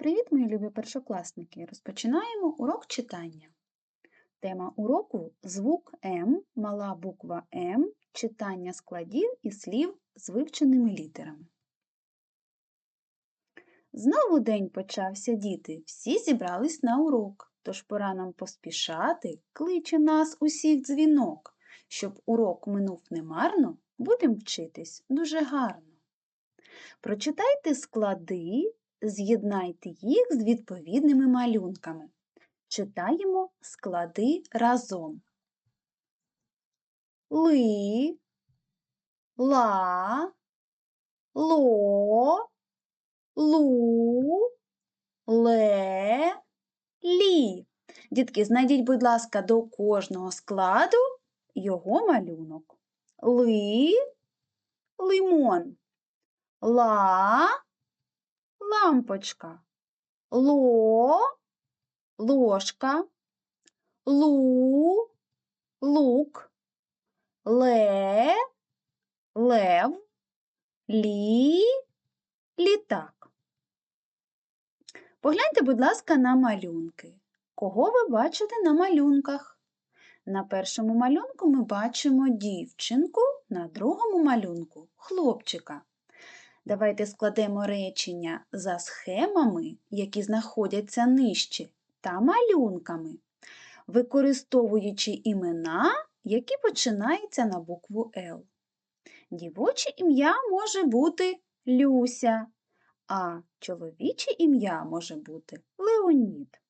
Привіт, мої любі першокласники! Розпочинаємо урок читання. Тема уроку звук М, мала буква М, читання складів і слів з вивченими літерами. Знову день почався, діти. Всі зібрались на урок, тож пора нам поспішати, кличе нас усіх дзвінок. Щоб урок минув немарно, будемо вчитись дуже гарно. Прочитайте склади З'єднайте їх з відповідними малюнками. Читаємо склади разом. Ли, ла, ло, лу, ле, лі. Дітки, знайдіть, будь ласка, до кожного складу його малюнок. Ли, лимон, ла, лампочка, ло, ложка, лу, лук, ле, лев, лі, літак. Погляньте, будь ласка, на малюнки. Кого ви бачите на малюнках? На першому малюнку ми бачимо дівчинку, на другому малюнку хлопчика. Давайте складемо речення за схемами, які знаходяться нижче, та малюнками, використовуючи імена, які починаються на букву Л. Дівоче ім'я може бути Люся, а чоловіче ім'я може бути Леонід.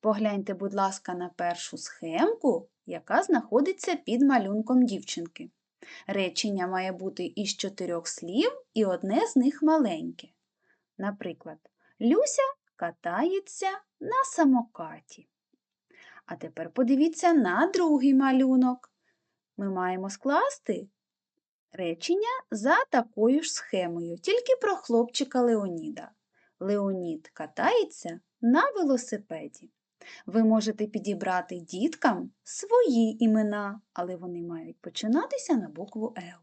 Погляньте, будь ласка, на першу схемку, яка знаходиться під малюнком дівчинки. Речення має бути із чотирьох слів і одне з них маленьке. Наприклад, Люся катається на самокаті. А тепер подивіться на другий малюнок. Ми маємо скласти речення за такою ж схемою, тільки про хлопчика Леоніда. Леонід катається на велосипеді. Ви можете підібрати діткам свої імена, але вони мають починатися на букву Л.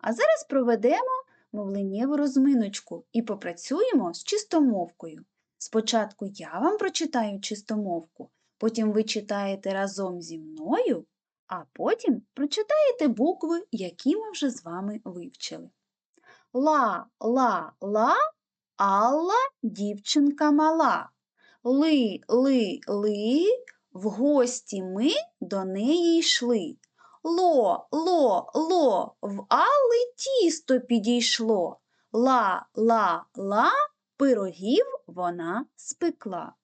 А зараз проведемо мовленнєву розминочку і попрацюємо з чистомовкою. Спочатку я вам прочитаю чистомовку, потім ви читаєте разом зі мною, а потім прочитаєте букви, які ми вже з вами вивчили. Ла, ла, ла, Алла дівчинка мала. Ли, ли, ли, в гості ми до неї йшли. Ло, ло, ло, в Алли тісто підійшло. Ла, ла, ла, пирогів вона спекла.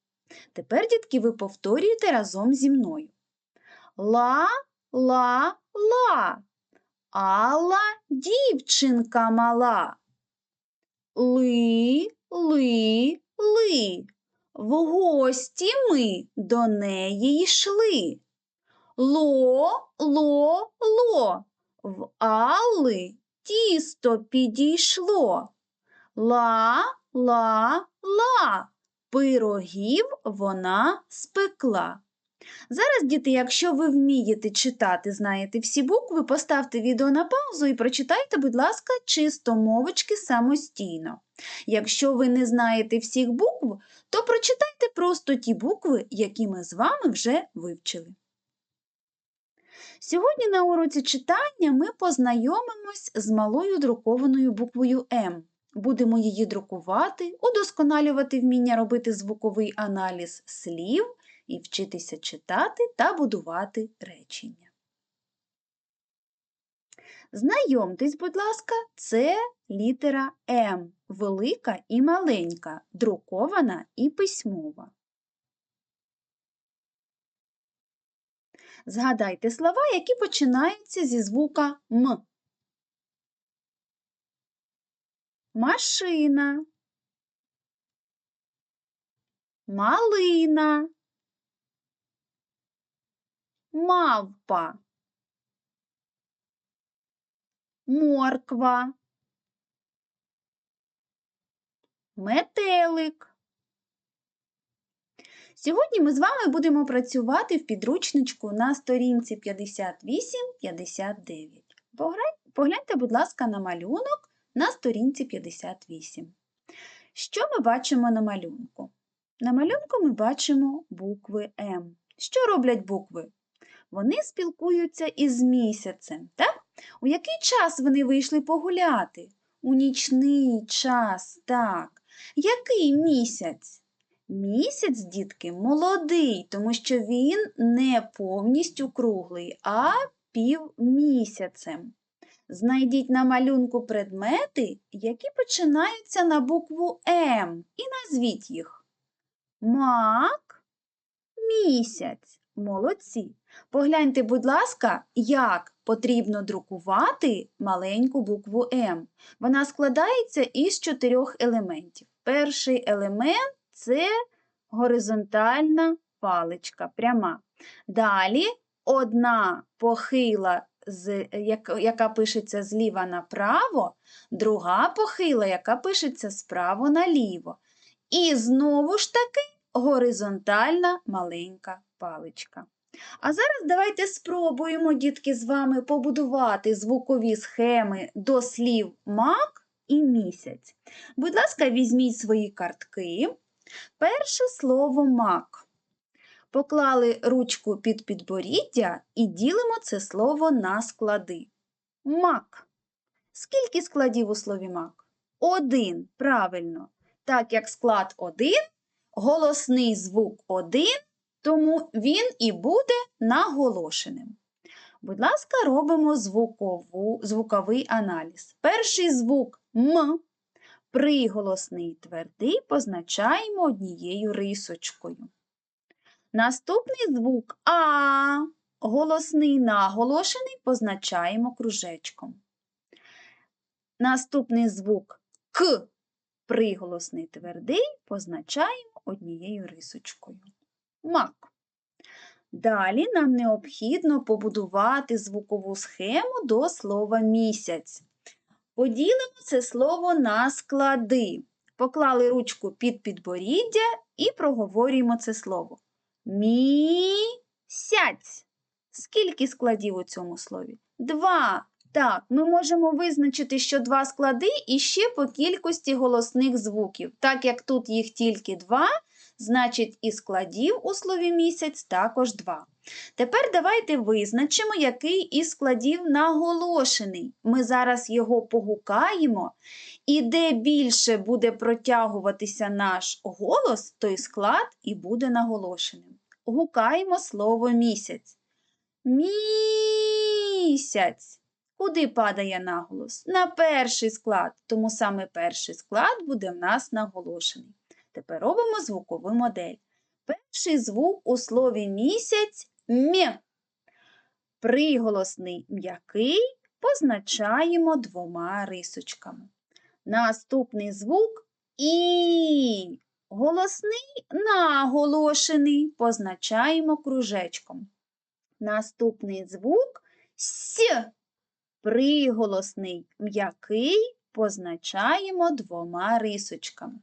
Тепер, дітки, ви повторюєте разом зі мною. Ла, ла, ла, Алла дівчинка мала. Ли, ли, ли. В гості ми до неї йшли. Ло, ло, ло, в Алли тісто підійшло. Ла, ла, ла, пирогів вона спекла. Зараз, діти, якщо ви вмієте читати, знаєте всі букви, поставте відео на паузу і прочитайте, будь ласка, чисто мовочки самостійно. Якщо ви не знаєте всіх букв, то прочитайте просто ті букви, які ми з вами вже вивчили. Сьогодні на уроці читання ми познайомимось з малою друкованою буквою М. Будемо її друкувати, удосконалювати вміння робити звуковий аналіз слів і вчитися читати та будувати речення. Знайомтесь, будь ласка, це літера М, велика і маленька, друкована і письмова. Згадайте слова, які починаються зі звука М. Машина, малина, мавпа, морква, метелик. Сьогодні ми з вами будемо працювати в підручничку на сторінці 58-59. Погляньте, будь ласка, на малюнок на сторінці 58. Що ми бачимо на малюнку? На малюнку ми бачимо букви М. Що роблять букви? Вони спілкуються із місяцем, так? У який час вони вийшли погуляти? У нічний час, так. Який місяць? Місяць, дітки, молодий, тому що він не повністю круглий, а півмісяцем. Знайдіть на малюнку предмети, які починаються на букву М, і назвіть їх. Мак, місяць. Молодці. Погляньте, будь ласка, як потрібно друкувати маленьку букву М. Вона складається із чотирьох елементів. Перший елемент це горизонтальна паличка, пряма. Далі одна похила, яка пишеться зліва направо, друга похила, яка пишеться справа наліво. І знову ж таки горизонтальна маленька паличка. А зараз давайте спробуємо, дітки, з вами побудувати звукові схеми до слів мак і місяць. Будь ласка, візьміть свої картки. Перше слово мак. Поклали ручку під підборіддя і ділимо це слово на склади. Мак. Скільки складів у слові мак? Один. Правильно. Так як склад один, голосний звук один, тому він і буде наголошеним. Будь ласка, робимо звукову, звуковий аналіз. Перший звук М. Приголосний твердий позначаємо однією рисочкою. Наступний звук А. Голосний наголошений позначаємо кружечком. Наступний звук К. Приголосний твердий позначаємо однією рисочкою. Мак. Далі нам необхідно побудувати звукову схему до слова місяць. Поділимо це слово на склади. Поклали ручку під підборіддя і проговорюємо це слово. Місяць. Скільки складів у цьому слові? Два. Так, ми можемо визначити, що два склади і ще по кількості голосних звуків. Так як тут їх тільки два, значить і складів у слові місяць також два. Тепер давайте визначимо, який із складів наголошений. Ми зараз його погукаємо, і де більше буде протягуватися наш голос, той склад і буде наголошеним. Гукаємо слово місяць. Місяць. Куди падає наголос? На перший склад, тому саме перший склад буде в нас наголошений. Тепер робимо звукову модель. Перший звук у слові місяць м. Приголосний м'який позначаємо двома рисочками. Наступний звук і. Голосний наголошений позначаємо кружечком. Наступний звук с. Приголосний м'який позначаємо двома рисочками.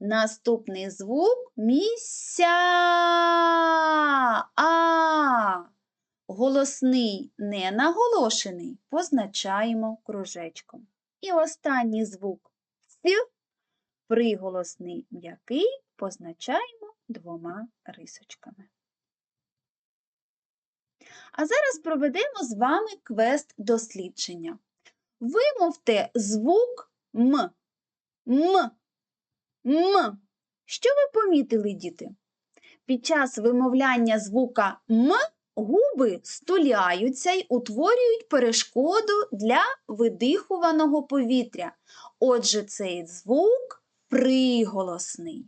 Наступний звук міся. А. Голосний ненаголошений позначаємо кружечком. І останній звук С. Приголосний м'який позначаємо двома рисочками. А зараз проведемо з вами квест дослідження. Вимовте звук М. М. М. Що ви помітили, діти? Під час вимовляння звука М губи стуляються й утворюють перешкоду для видихуваного повітря. Отже, цей звук приголосний.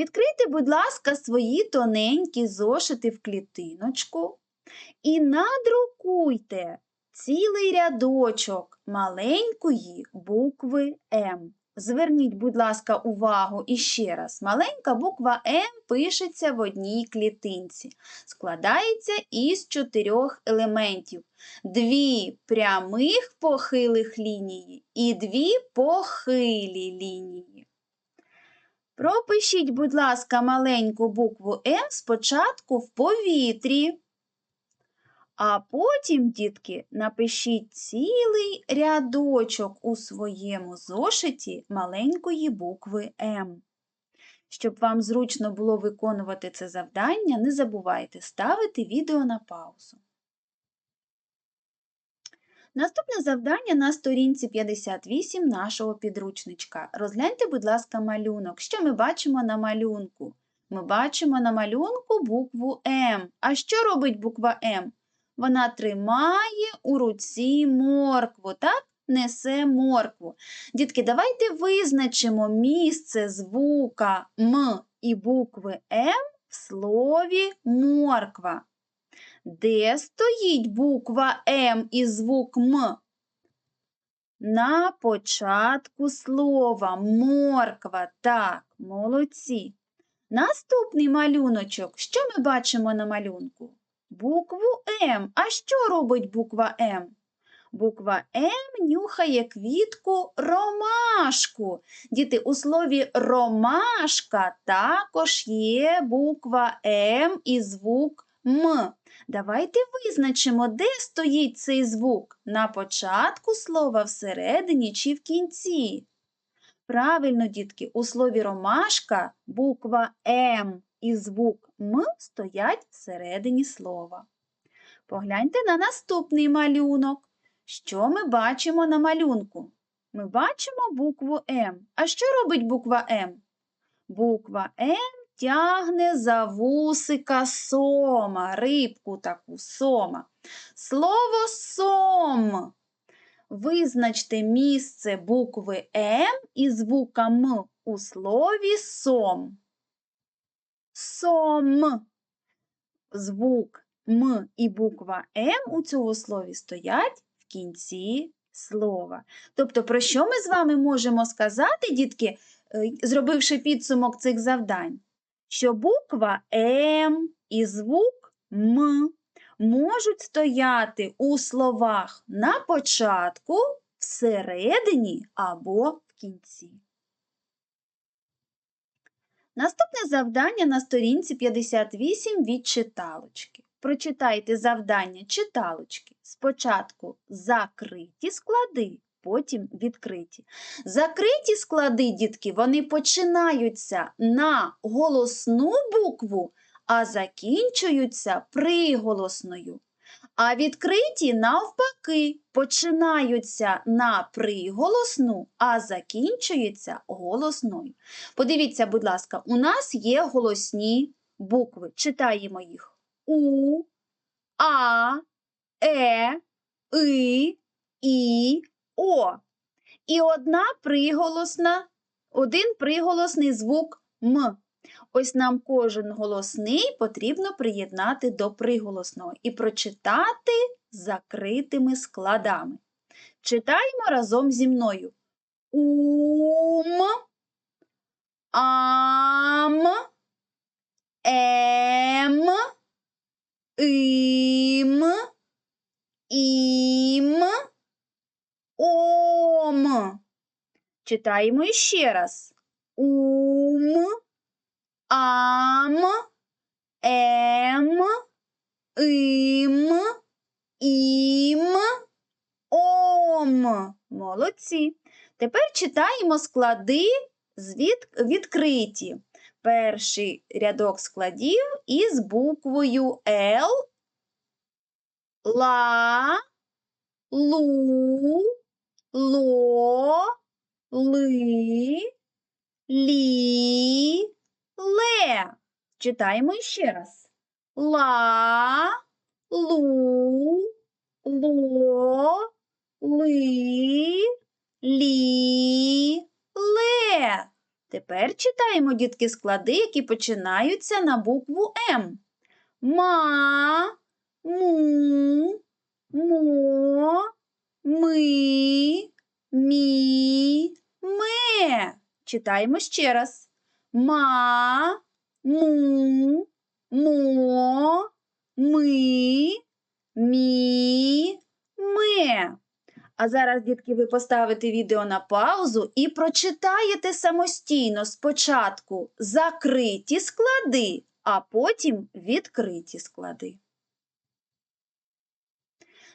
Відкрийте, будь ласка, свої тоненькі зошити в клітиночку і надрукуйте цілий рядочок маленької букви М. Зверніть, будь ласка, увагу іще раз. Маленька буква М пишеться в одній клітинці. Складається із чотирьох елементів. Дві прямих похилих лінії і дві похилі лінії. Пропишіть, будь ласка, маленьку букву М спочатку в повітрі, А потім, дітки, напишіть цілий рядочок у своєму зошиті маленької букви М. Щоб вам зручно було виконувати це завдання, не забувайте ставити відео на паузу. Наступне завдання на сторінці 58 нашого підручничка. Розгляньте, будь ласка, малюнок. Що ми бачимо на малюнку? Ми бачимо на малюнку букву М. А що робить буква М? Вона тримає у руці моркву, так? Несе моркву. Дітки, давайте визначимо місце звука М і букви М в слові морква. Де стоїть буква М і звук М? На початку слова морква. Так, молодці. Наступний малюночок. Що ми бачимо на малюнку? Букву М. А що робить буква М? Буква М нюхає квітку ромашку. Діти, у слові ромашка також є буква М і звук М. Давайте визначимо, де стоїть цей звук на початку слова, всередині чи в кінці. Правильно, дітки, у слові ромашка буква М і звук М стоять всередині слова. Погляньте на наступний малюнок. Що ми бачимо на малюнку? Ми бачимо букву М. А що робить буква М? Буква М тягне за вусика сома, рибку таку сома. Слово сом. Визначте місце букви М і звука М у слові сом. Сом. Звук М і буква М у цьому слові стоять в кінці слова. Тобто, про що ми з вами можемо сказати, дітки, е, зробивши підсумок цих завдань? Що буква М і звук М можуть стояти у словах на початку, всередині або в кінці. Наступне завдання на сторінці 58 від читалочки. Прочитайте завдання читалочки. Спочатку закриті склади, потім відкриті. Закриті склади, дітки, вони починаються на голосну букву, а закінчуються приголосною. А відкриті навпаки починаються на приголосну, а закінчуються голосною. Подивіться, будь ласка, у нас є голосні букви. Читаємо їх У, А, Е, И, І, О. І одна приголосна, один приголосний звук М. Ось нам кожен голосний потрібно приєднати до приголосного і прочитати закритими складами. Читаємо разом зі мною. Ум, ам, ем, ім, ім, ом. Читаємо іще раз. Ум, ам, ем, ім, ім, ом. Молодці. Тепер читаємо склади від... відкриті. Перший рядок складів із буквою Л, ла, лу, ло, ли, лі, ле. Читаємо ще раз. Ла, лу, ло, ли, лі, ле. Тепер читаємо, дітки, склади, які починаються на букву М. Ма, му, мо, ми, мі, ме. Читаємо ще раз. Ма, му, мо, ми, мі, ме. А зараз, дітки, ви поставите відео на паузу і прочитаєте самостійно спочатку закриті склади, а потім відкриті склади.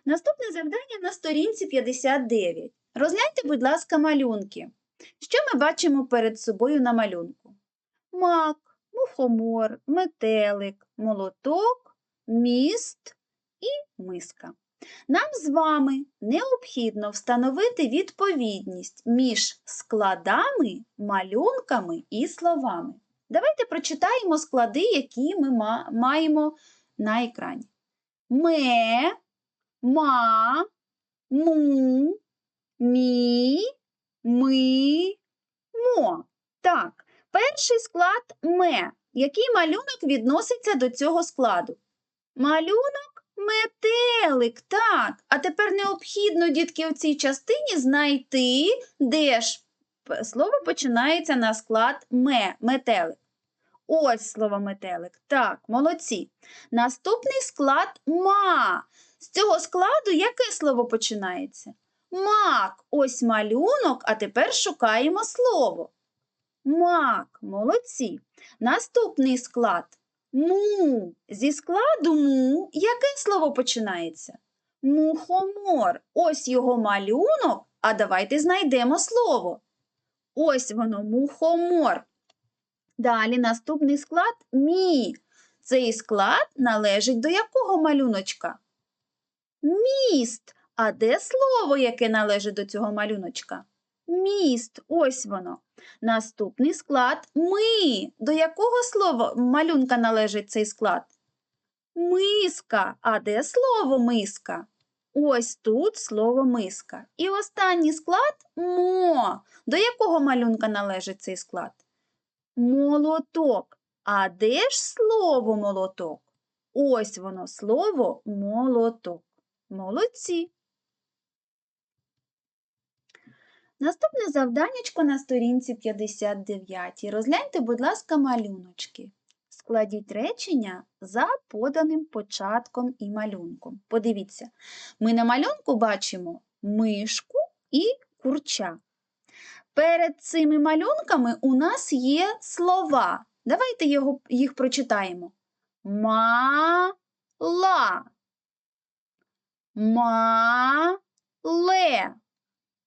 Наступне завдання на сторінці 59. Розгляньте, будь ласка, малюнки. Що ми бачимо перед собою на малюнку? Мак, мухомор, метелик, молоток, міст і миска. Нам з вами необхідно встановити відповідність між складами, малюнками і словами. Давайте прочитаємо склади, які ми маємо на екрані. Ме, ма, му, мі, ми, мо. Так, перший склад ме. Який малюнок відноситься до цього складу? Малюнок метелик, так. А тепер необхідно, дітки, у цій частині знайти, де ж слово починається на склад ме, метелик. Ось слово метелик. Так, молодці. Наступний склад ма. З цього складу яке слово починається? Мак. Ось малюнок, а тепер шукаємо слово. Мак, молодці. Наступний склад му. Зі складу му яке слово починається? Мухомор. Ось його малюнок, а давайте знайдемо слово. Ось воно, мухомор. Далі наступний склад мі. Цей склад належить до якого малюночка? Міст. А де слово, яке належить до цього малюночка? Міст. Ось воно. Наступний склад ми. До якого слова малюнка належить цей склад? Миска. А де слово миска? Ось тут слово миска. І останній склад мо. До якого малюнка належить цей склад? Молоток. А де ж слово молоток? Ось воно слово молоток. Молодці. Наступне завданнячко на сторінці 59. Розгляньте, будь ласка, малюночки. Складіть речення за поданим початком і малюнком. Подивіться, ми на малюнку бачимо мишку і курча. Перед цими малюнками у нас є слова. Давайте його, їх прочитаємо. Ма-ла. Ма-ле.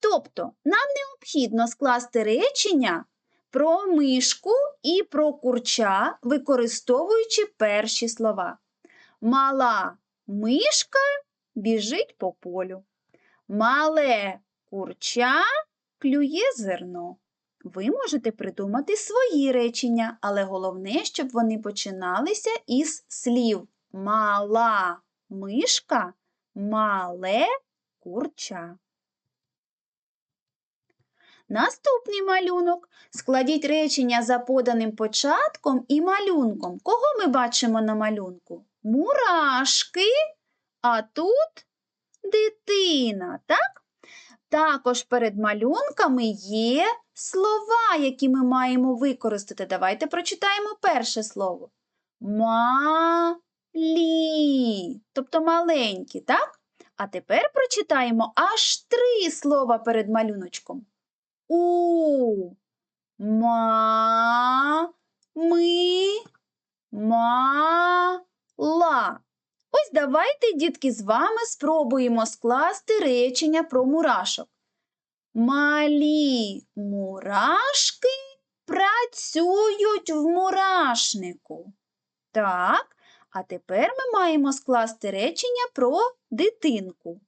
Тобто нам необхідно скласти речення про мишку і про курча, використовуючи перші слова. Мала мишка біжить по полю. Мале курча клює зерно. Ви можете придумати свої речення, але головне, щоб вони починалися із слів мала мишка, мале курча. Наступний малюнок. Складіть речення за поданим початком і малюнком. Кого ми бачимо на малюнку? Мурашки, а тут дитина, так? Також перед малюнками є слова, які ми маємо використати. Давайте прочитаємо перше слово. Малі, тобто маленькі, так? А тепер прочитаємо аж три слова перед малюночком. У, ма, ми, ма, ла. Ось давайте, дітки, з вами спробуємо скласти речення про мурашок. Малі мурашки працюють в мурашнику. Так, а тепер ми маємо скласти речення про дитинку.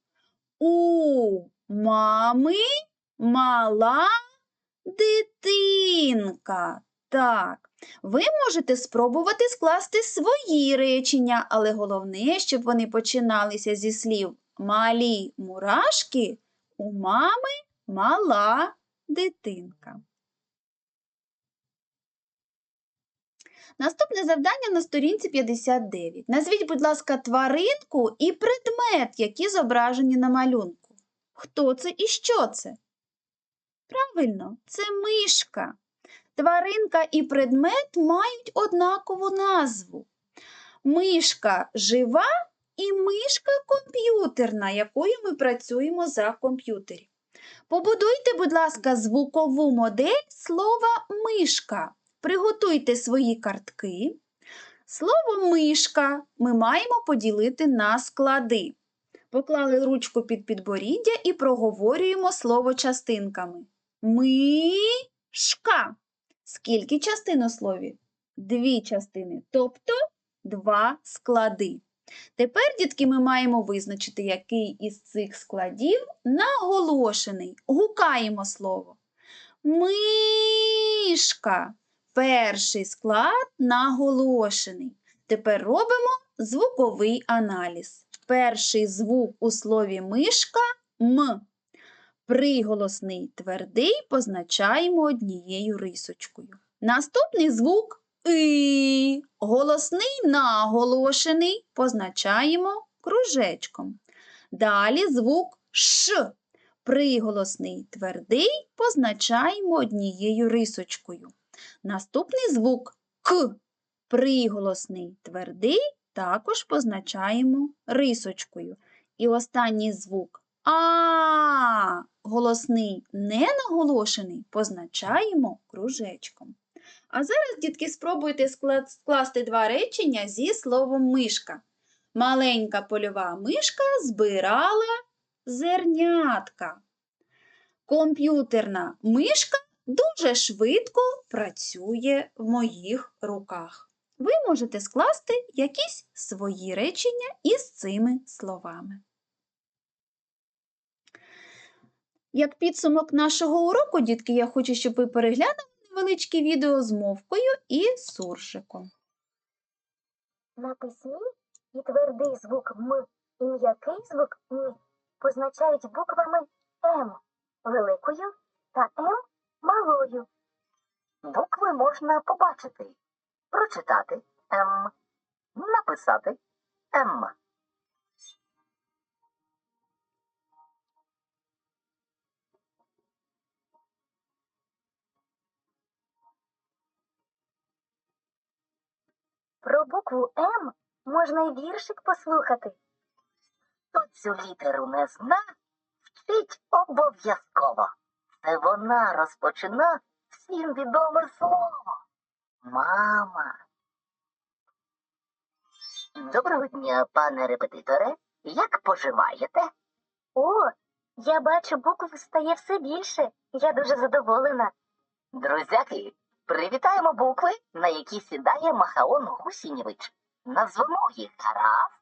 У мами мала дитинка. Так, ви можете спробувати скласти свої речення, але головне, щоб вони починалися зі слів малі мурашки, у мами мала дитинка. Наступне завдання на сторінці 59. Назвіть, будь ласка, тваринку і предмет, які зображені на малюнку. Хто це і що це? Правильно, це мишка. Тваринка і предмет мають однакову назву. Мишка жива і мишка комп'ютерна, якою ми працюємо за комп'ютері. Побудуйте, будь ласка, звукову модель слова мишка. Приготуйте свої картки. Слово мишка ми маємо поділити на склади. Поклали ручку під підборіддя і проговорюємо слово частинками. Мишка. Скільки частин у слові? Дві частини, тобто два склади. Тепер, дітки, ми маємо визначити, який із цих складів наголошений. Гукаємо слово. Мишка. Перший склад наголошений. Тепер робимо звуковий аналіз. Перший звук у слові мишка м. Приголосний твердий позначаємо однією рисочкою. Наступний звук и. Голосний наголошений позначаємо кружечком. Далі звук ш. Приголосний твердий позначаємо однією рисочкою. Наступний звук к. Приголосний твердий також позначаємо рисочкою. І останній звук а. Голосний не наголошений позначаємо кружечком. А зараз, дітки, спробуйте скласти два речення зі словом мишка. Маленька польова мишка збирала зернятка. Комп'ютерна мишка дуже швидко працює в моїх руках. Ви можете скласти якісь свої речення із цими словами. Як підсумок нашого уроку, дітки, я хочу, щоб ви переглянули невеличке відео з мовкою і суржиком. На письмі і твердий звук М і м'який звук М позначають буквами М великою та М малою. Букви можна побачити, прочитати М, написати М. Про букву М можна й віршик послухати. Хто цю літеру не зна, вчить обов'язково. Це вона розпочина всім відоме слово. Мама. Доброго дня, пане репетиторе. Як поживаєте? О, я бачу, букв стає все більше. Я дуже задоволена. Друзяки, привітаємо букви, на які сідає Махаон Гусінєвич. Назвемо їх гаразд.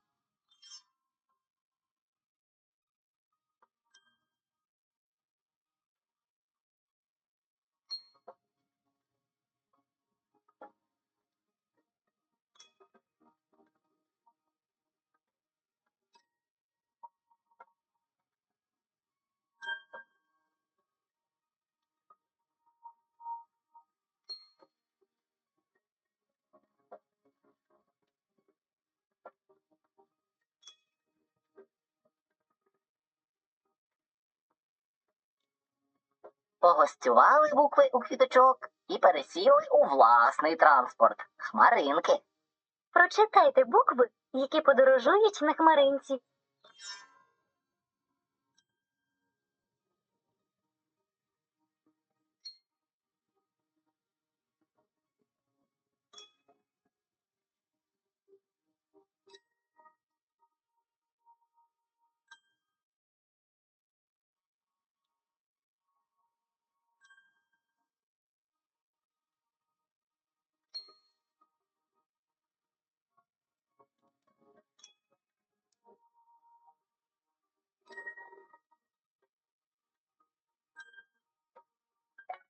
Погостювали букви у квіточок і пересіли у власний транспорт хмаринки. Прочитайте букви, які подорожують на хмаринці.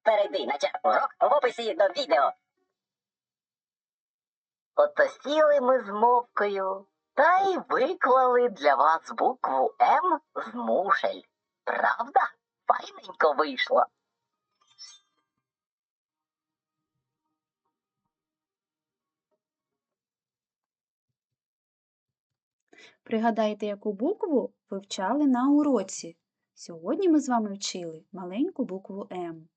Перейди на чат урок в описі до відео. Ото сіли ми з мовкою та й виклали для вас букву М з мушель. Правда? Файненько вийшло. Пригадайте, яку букву вивчали на уроці. Сьогодні ми з вами вчили маленьку букву М.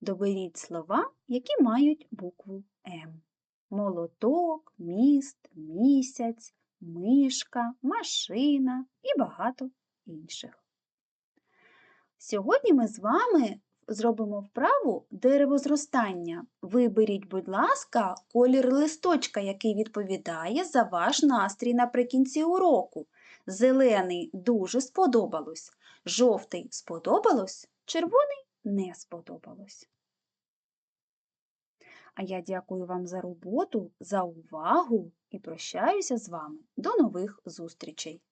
Доберіть слова, які мають букву М. Молоток, міст, місяць, мишка, машина і багато інших. Сьогодні ми з вами зробимо вправу деревозростання. Виберіть, будь ласка, колір листочка, який відповідає за ваш настрій наприкінці уроку. Зелений дуже сподобалось, жовтий сподобалось, червоний не сподобалось. А я дякую вам за роботу, за увагу і прощаюся з вами. До нових зустрічей!